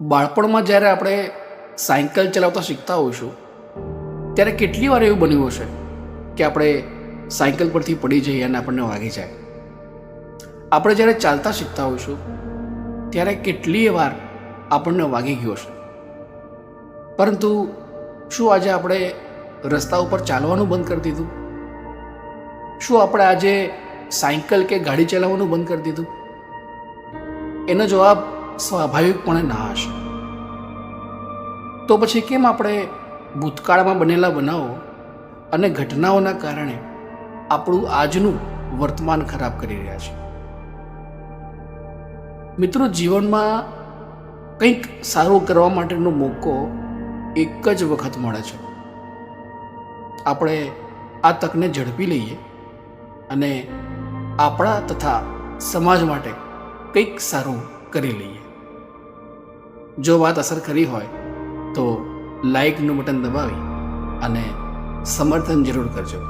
બાળપણમાં જ્યારે આપણે સાયકલ ચલાવતા શીખતા હોઈશું, ત્યારે કેટલી વાર એવું બન્યું હશે કે આપણે સાયકલ પરથી પડી જઈએ અને આપણને વાગી જાય? આપણે જ્યારે ચાલતા શીખતા હોઈશું, ત્યારે કેટલીય વાર આપણને વાગી ગયો હશે? પરંતુ શું આજે આપણે રસ્તા ઉપર ચાલવાનું બંધ કરી દીધું? શું આપણે આજે સાયકલ કે ગાડી ચલાવવાનું બંધ કરી દીધું? એનો જવાબ સ્વાભાવિકપણે ના હશે. તો પછી કેમ આપણે ભૂતકાળમાં બનેલા બનાવો અને ઘટનાઓના કારણે આપણું આજનું વર્તમાન ખરાબ કરી રહ્યા છે? મિત્રો, જીવનમાં કંઈક સારું કરવા માટેનો મોકો એક જ વખત મળે છે. આપણે આ તકને ઝડપી લઈએ અને આપણા તથા સમાજ માટે કંઈક સારું કરી લઈએ. જો વાત અસર કરી હોય, તો લાઇકનું બટન દબાવી અને સમર્થન જરૂર કરજો.